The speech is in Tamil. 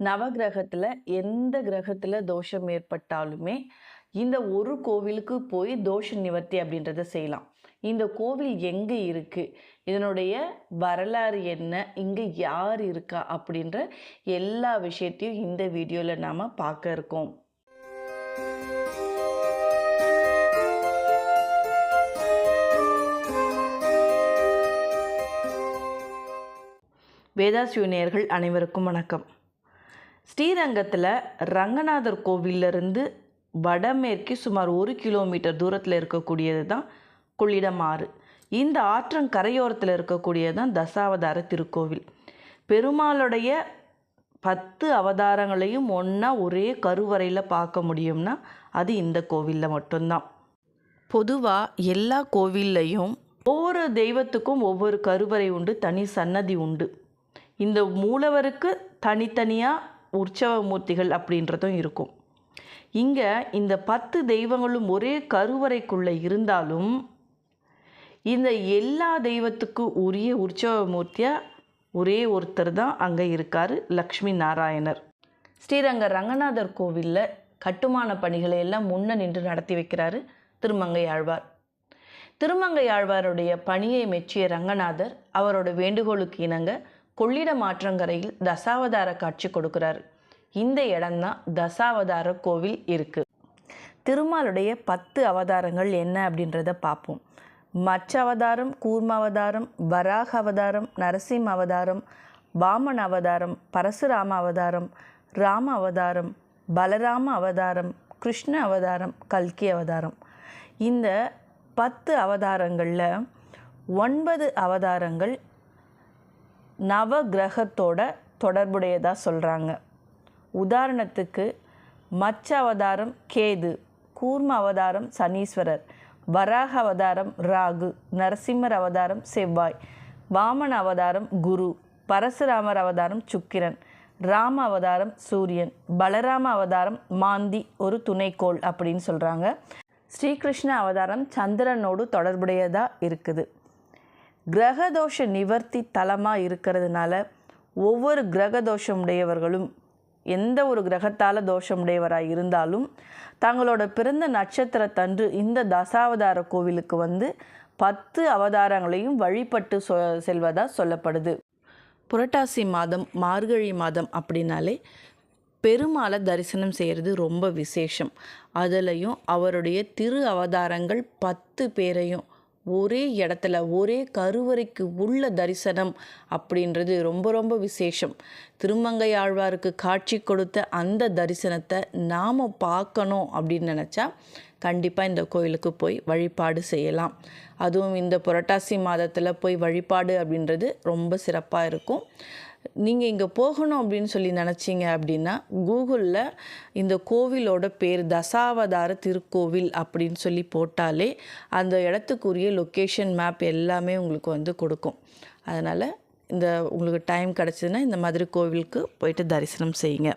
நவகிரகத்தில் எந்த கிரகத்தில் தோஷம் ஏற்பட்டாலுமே இந்த ஒரு கோவிலுக்கு போய் தோஷ நிவர்த்தி அப்படின்றத செய்யலாம். இந்த கோவில் எங்கே இருக்குது இதனுடைய வரலாறு என்ன? இங்கே யார் இருக்கா? அப்படின்ற எல்லா விஷயத்தையும் இந்த வீடியோவில் நாம் பார்க்க இருக்கோம். வேதாசியூனியர்கள் அனைவருக்கும் வணக்கம். ஸ்ரீரங்கத்தில் ரங்கநாதர் கோவிலிருந்து வடமேற்கு சுமார் ஒரு கிலோமீட்டர் தூரத்தில் இருக்கக்கூடியது தான் கொள்ளிடம் ஆறு இந்த ஆற்றங் கரையோரத்தில் இருக்கக்கூடியது தான் தசாவதார திருக்கோவில். பெருமாளுடைய பத்து அவதாரங்களையும் ஒன்றா ஒரே கருவறையில் பார்க்க முடியும்னா அது இந்த கோவிலில் மட்டும்தான். பொதுவாக எல்லா கோவில்லையும் ஒவ்வொரு தெய்வத்துக்கும் ஒவ்வொரு கருவறை உண்டு தனி சன்னதி உண்டு. இந்த மூலவருக்கு தனித்தனியாக உற்சவ மூர்த்திகள் அப்படின்றதும் இருக்கும். இங்கே இந்த பத்து தெய்வங்களும் ஒரே கருவறைக்குள்ளே இருந்தாலும் இந்த எல்லா தெய்வத்துக்கும் உரிய உற்சவ மூர்த்தியாக ஒரே ஒருத்தர் தான் அங்கே இருக்கார் லக்ஷ்மி நாராயணர். ஸ்ரீரங்க ரங்கநாதர் கோவிலில் கட்டுமான பணிகளை எல்லாம் முன்ன நின்று நடத்தி வைக்கிறாரு திருமங்கை ஆழ்வார். திருமங்கை ஆழ்வாருடைய பணியை மெச்சிய ரங்கநாதர் அவரோட வேண்டுகோளுக்கு இணங்க கொள்ளிடம் ஆற்றங்கரையில் தசாவதார காட்சி கொடுக்கிறார். இந்த இடம்தான் தசாவதார கோவில் இருக்கு. திருமாலுடைய பத்து அவதாரங்கள் என்ன அப்படின்றத பார்ப்போம். மச்ச அவதாரம் கூர்ம அவதாரம் வராக அவதாரம் நரசிம்ம அவதாரம் வாமன் அவதாரம் பரசுராம அவதாரம் ராம அவதாரம் பலராம அவதாரம் கிருஷ்ண அவதாரம் கல்கி அவதாரம் இந்த பத்து அவதாரங்களில் ஒன்பது அவதாரங்கள் நவ கிரகத்தோட தொடர்புடையதாக சொல்கிறாங்க உதாரணத்துக்கு மச்ச அவதாரம் கேது கூர்ம அவதாரம் சனீஸ்வரர் வராக அவதாரம் ராகு நரசிம்மர் அவதாரம் செவ்வாய் வாமன அவதாரம் குரு பரசுராமர் அவதாரம் சுக்கிரன் ராம அவதாரம் சூரியன் பலராம அவதாரம் மாந்தி ஒரு துணைக்கோள் அப்படின்னு சொல்கிறாங்க ஸ்ரீகிருஷ்ண அவதாரம் சந்திரனோடு தொடர்புடையதாக இருக்குது. கிரகதோஷ நிவர்த்தி தலமாக இருக்கிறதுனால ஒவ்வொரு கிரகதோஷம் உடையவர்களும் எந்த ஒரு கிரகத்தால் தோஷமுடையவராக இருந்தாலும் தங்களோட பிறந்த நட்சத்திரத்தன்று இந்த தசாவதார கோவிலுக்கு வந்து பத்து அவதாரங்களையும் வழிபட்டு சொ செல்வதாக சொல்லப்படுது. புரட்டாசி மாதம் மார்கழி மாதம் அப்படின்னாலே பெருமாளை தரிசனம் செய்கிறது ரொம்ப விசேஷம். அதுலேயும் அவருடைய திரு அவதாரங்கள் பத்து பேரையும் ஒரே இடத்துல ஒரே கருவறைக்கு உள்ள தரிசனம் அப்படின்றது ரொம்ப ரொம்ப விசேஷம். திருமங்கை ஆழ்வாருக்கு காட்சி கொடுத்த அந்த தரிசனத்தை நாம் பார்க்கணும் அப்படின்னு நினச்சா கண்டிப்பாக இந்த கோயிலுக்கு போய் வழிபாடு செய்யலாம். அதுவும் இந்த புரட்டாசி மாதத்தில் போய் வழிபாடு அப்படின்றது ரொம்ப சிறப்பாக இருக்கும். நீங்கள் இங்கே போகணும் அப்படின்னு சொல்லி நினச்சிங்க அப்படின்னா கூகுளில் இந்த கோவிலோட பேர் தசாவதார திருக்கோவில் அப்படின்னு சொல்லி போட்டாலே அந்த இடத்துக்குரிய லொக்கேஷன் மேப் எல்லாமே உங்களுக்கு வந்து கொடுக்கும். அதனால் இந்த உங்களுக்கு டைம் கிடச்சிதுன்னா இந்த மாதிரி கோவிலுக்கு போயிட்டு தரிசனம் செய்யுங்க.